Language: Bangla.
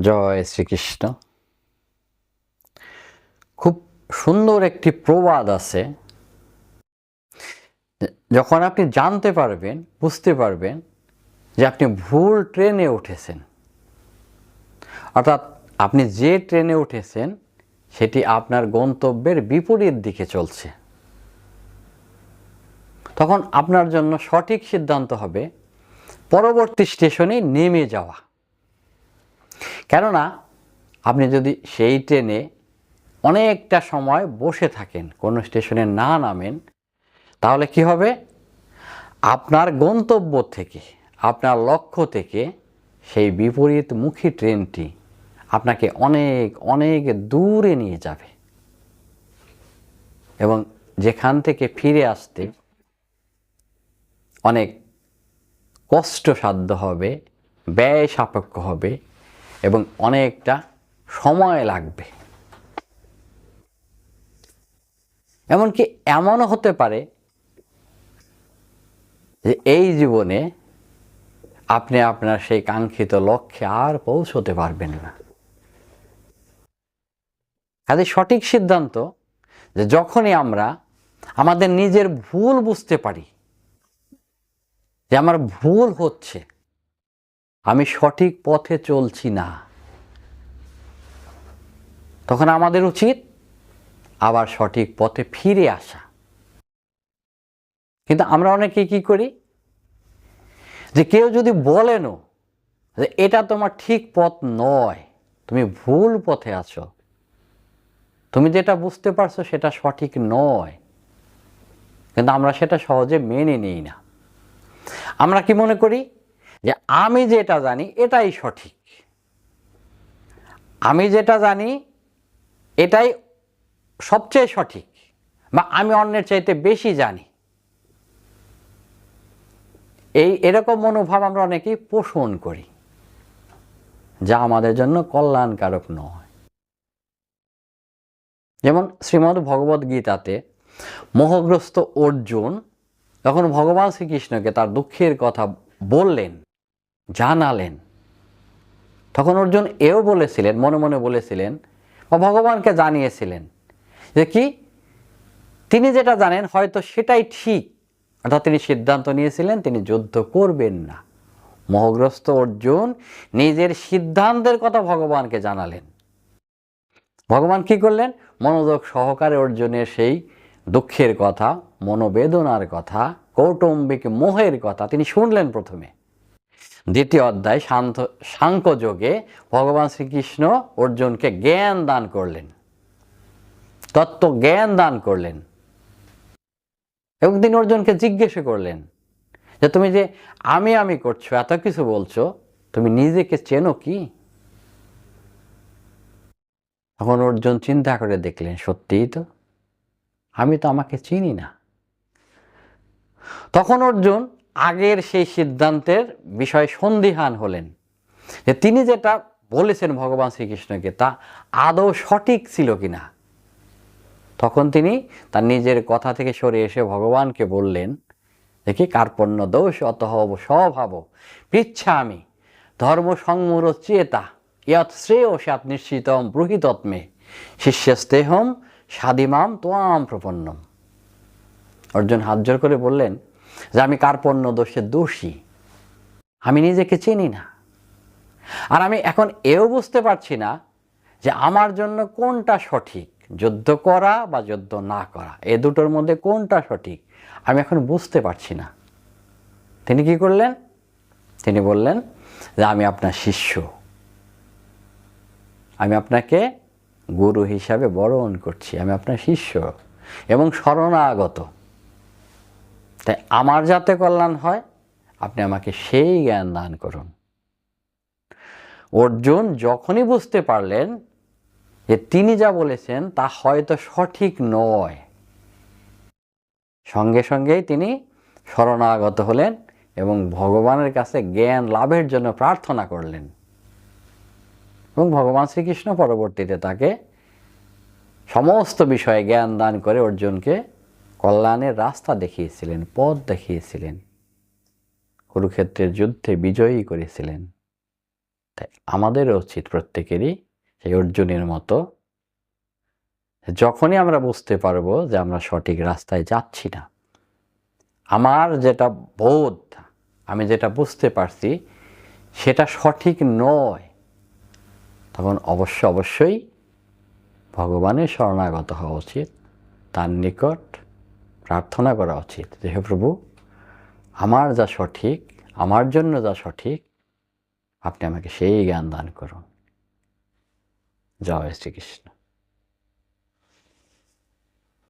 জয় শ্রীকৃষ্ণ। খুব সুন্দর একটি প্রবাদ আছে। যখন আপনি জানতে পারবেন, বুঝতে পারবেন যে আপনি ভুল ট্রেনে উঠেছেন। অর্থাৎ আপনি যে ট্রেনে উঠেছেন, সেটি আপনার গন্তব্যের বিপরীত দিকে চলছে। তখন আপনার জন্য সঠিক সিদ্ধান্ত হবে, পরবর্তী স্টেশনে নেমে যাওয়া। কেননা, আপনি যদি সেই ট্রেনে অনেকটা সময় বসে থাকেন, কোনো স্টেশনে না নামেন, তাহলে কি হবে? আপনার গন্তব্য থেকে, আপনার লক্ষ্য থেকে সেই বিপরীতমুখী ট্রেনটি আপনাকে অনেক অনেক দূরে নিয়ে যাবে। এবং যেখান থেকে ফিরে আসতে অনেক কষ্টসাধ্য হবে, ব্যয় সাপেক্ষ হবে এবং অনেকটা সময় লাগবে। এমনকি এমনও হতে পারে যে এই জীবনে আপনি আপনার সেই কাঙ্ক্ষিত লক্ষ্যে আর পৌঁছতে পারবেন না। কাজে সঠিক সিদ্ধান্ত যে যখনই আমরা আমাদের নিজের ভুল বুঝতে পারি, যে আমার ভুল হচ্ছে আমি সঠিক পথে চলছি না। তখন আমাদের উচিত আবার সঠিক পথে ফিরে আসা। কিন্তু আমরা অনেকে কি করি? যে কেউ যদি বলেনও যে এটা তোমার ঠিক পথ নয়, তুমি ভুল পথে আছো, তুমি যেটা বুঝতে পারছ সেটা সঠিক নয়, কিন্তু আমরা সেটা সহজে মেনে নিই না। আমরা কি মনে করি? যে আমি যেটা জানি এটাই সঠিক। আমি যেটা জানি এটাই সবচেয়ে সঠিক বা আমি অন্যের চাইতে বেশি জানি। এই এরকম মনোভাব আমরা অনেকেই পোষণ করি, যা আমাদের জন্য কল্যাণকারক নয়। যেমন শ্রীমদ্ ভগবদ গীতাতে মোহগ্রস্ত অর্জুন যখন ভগবান শ্রীকৃষ্ণকে তার দুঃখের কথা বললেন জানালেন। তখন অর্জুন এও বলেছিলেন, মনে মনে বলেছিলেন বা ভগবানকে জানিয়েছিলেন যে কি, তিনি যেটা জানেন হয়তো সেটাই ঠিক। অর্থাৎ তিনি সিদ্ধান্ত নিয়েছিলেন, তিনি যুদ্ধ করবেন না। মোহগ্রস্ত অর্জুন নিজের সিদ্ধান্তের কথা ভগবানকে জানালেন। ভগবান কি করলেন? মনোযোগ সহকারে অর্জুনের সেই দুঃখের কথা, মনোবেদনার কথা, কৌটুম্বিক মোহের কথা তিনি শুনলেন প্রথমে। দ্বিতীয় অধ্যায়, শান্ত সাংখ্যযোগে ভগবান শ্রীকৃষ্ণ অর্জুনকে জ্ঞান দান করলেন। তত্ত্ব জ্ঞান দান করলেন। এবং তিনি অর্জুনকে জিজ্ঞেস করলেন যে, তুমি যে আমি আমি করছ, এত কিছু বলছো, তুমি নিজেকে চেনো কি? তখন অর্জুন চিন্তা করে দেখলেন, সত্যিই তো, আমি তো আমাকে চিনি না। তখন অর্জুন আগের সেই সিদ্ধান্তের বিষয়ে সন্দিহান হলেন। যে তিনি যেটা বলেছেন ভগবান শ্রীকৃষ্ণকে, তা আদৌ সঠিক ছিল কিনা? তখন তিনি তার নিজের কথা থেকে সরে এসে ভগবানকে বললেন, দেখি কার্পণ্য দোষ, অত হব স্বভাব পৃচ্ছা আমি ধর্ম সংমূর চেতা ইয়ৎ শ্রেয় সাত নিশ্চিতম ব্রুহিতত্মে, শিষ্যস্তেহম সাদিমাম তোয়াম প্রপন্নম। অর্জুন হাত জোর করে বললেন যে আমি কার পণ্য দোষে দোষী। আমি নিজেকে চিনি না। আর আমি এখন এও বুঝতে পারছি না যে আমার জন্য কোনটা সঠিক, যুদ্ধ করা বা যুদ্ধ না করা। এ দুটোর মধ্যে কোনটা সঠিক, আমি এখন বুঝতে পারছি না। তিনি কি করলেন? তিনি বললেন যে আমি আপনার শিষ্য। আমি আপনাকে গুরু হিসাবে বরণ করছি, আমি আপনার শিষ্য এবং শরণাগত। তাই আমার যাতে কল্যাণ হয়, আপনি আমাকে সেই জ্ঞান দান করুন। অর্জুন যখনই বুঝতে পারলেন যে তিনি যা বলেছেন তা হয়তো সঠিক নয়। সঙ্গে সঙ্গেই তিনি শরণাগত হলেন এবং ভগবানের কাছে জ্ঞান লাভের জন্য প্রার্থনা করলেন। এবং ভগবান শ্রীকৃষ্ণ পরবর্তীতে তাকে সমস্ত বিষয়ে জ্ঞান দান করে অর্জুনকে কল্যাণের রাস্তা দেখিয়েছিলেন, পথ দেখিয়েছিলেন। কুরুক্ষেত্রের যুদ্ধে বিজয়ী করেছিলেন। তাই আমাদেরও উচিত প্রত্যেকেরই সেই অর্জুনের মতো যখনই আমরা বুঝতে পারব যে আমরা সঠিক রাস্তায় যাচ্ছি না। আমার যেটা বোধ, আমি যেটা বুঝতে পারছি, সেটা সঠিক নয়। তখন অবশ্য অবশ্যই ভগবানের শরণাগত হওয়া উচিত, তার নিকট প্রার্থনা করা উচিত যে হে প্রভু, আমার যা সঠিক, আমার জন্য যা সঠিক, আপনি আমাকে সেই জ্ঞান দান করুন। জয় শ্রীকৃষ্ণ।